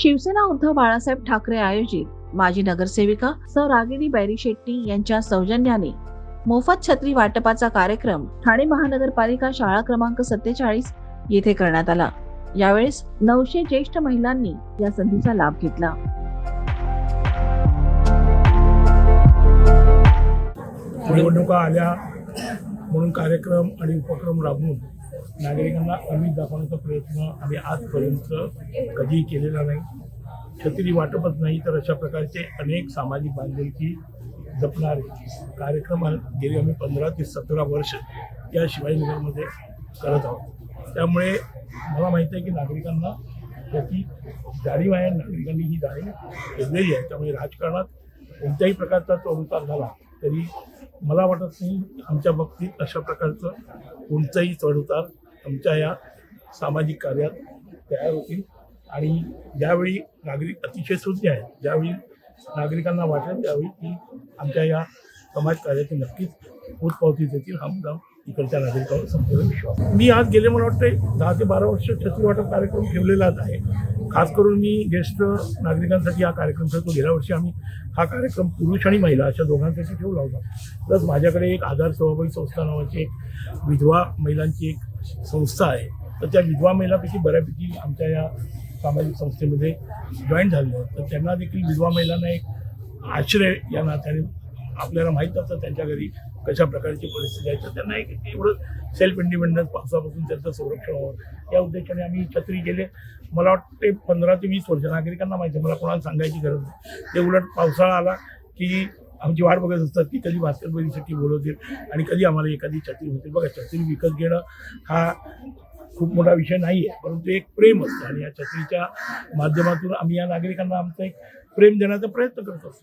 शिवसेना उद्धव बाळासाहेब ठाकरे आयोजित माजी नगरसेविका सौ रागिणी बैरी शेट्टी यांच्या सौजन्याने मोफत छत्री वाटपाचा कार्यक्रम ठाणे महानगरपालिका शाळा क्रमांक सत्तेचाळीस येथे करण्यात आला. यावेळेस नऊशे ज्येष्ठ महिलांनी या संधीचा लाभ घेतला. निवडणुका आल्या म्हणून कार्यक्रम आणि उपक्रम राबवून नागरिकांना अमीष दाखवण्याचा प्रयत्न आम्ही आजपर्यंत कधीही केलेला नाही. छत्री वाटपच नाही तर अशा प्रकारचे अनेक सामाजिक बांधिलकी जपणारे कार्यक्रम गेली आम्ही पंधरा ते सतरा वर्ष या शिवाजीनगरमध्ये करत आहोत. त्यामुळे मला माहिती आहे की नागरिकांना त्याची जाणीव आहे नागरिकांनी ही जाणीव घेतलेली आहे. त्यामुळे राजकारणात कोणत्याही प्रकारचा चढउतार झाला तरी मला वाटत नाही आमच्या बाबतीत अशा प्रकारचं कोणताही चढउतार आमच्या या सामाजिक कार्यात तयार होतील. आणि ज्यावेळी नागरिक अतिशय सुज्ञ आहेत ज्यावेळी नागरिकांना वाटेल त्यावेळी ती आमच्या या समाज कार्याची नक्कीच पोचपावती देतील. हा मुद्दा इकडच्या नागरिकांवर संपूर्ण विश्वास मी आज गेले मला वाटतं दहा ते बारा वर्ष छत्री वाटप कार्यक्रम ठेवलेलाच आहे. खास करून मी ज्येष्ठ नागरिकांसाठी हा कार्यक्रम ठेवतो गेल्या वर्षी आम्ही हा कार्यक्रम पुरुष आणि महिला अशा दोघांसाठी ठेवला होता. प्लस माझ्याकडे एक आधार सहभागी संस्था नावाची एक विधवा महिलांची एक संस्था आहे. तर त्या विधवा महिलापैकी बऱ्यापैकी आमच्या या सामाजिक संस्थेमध्ये जॉईन झालं. तर त्यांना देखील विधवा महिलांना एक आश्रय या नात्याने आपल्याला माहीत असतं त्यांच्या घरी कशा प्रकारची परिस्थिती आहे. तर त्यांना एक एवढं सेल्फ इंडिपेंडन्स पावसापासून त्यांचं संरक्षण व्हावं. या उद्देशाने आम्ही छत्री गेले. मला वाटते पंधरा ते वीस वर्ष नागरिकांना माहिती आहे. मला कोणाला सांगायची गरज नाही. ते उलट पावसाळा आला की आमची वाट बघत असतात की कधी बास्केटबॉलसाठी बोलवतील आणि कधी आम्हाला एखादी छत्री होतील बघा छत्री विकत घेणं हा खूप मोठा विषय नाही आहे. परंतु एक प्रेम असतं आणि या छत्रीच्या माध्यमातून आम्ही या नागरिकांना आमचं एक प्रेम देण्याचा प्रयत्न करत असतो.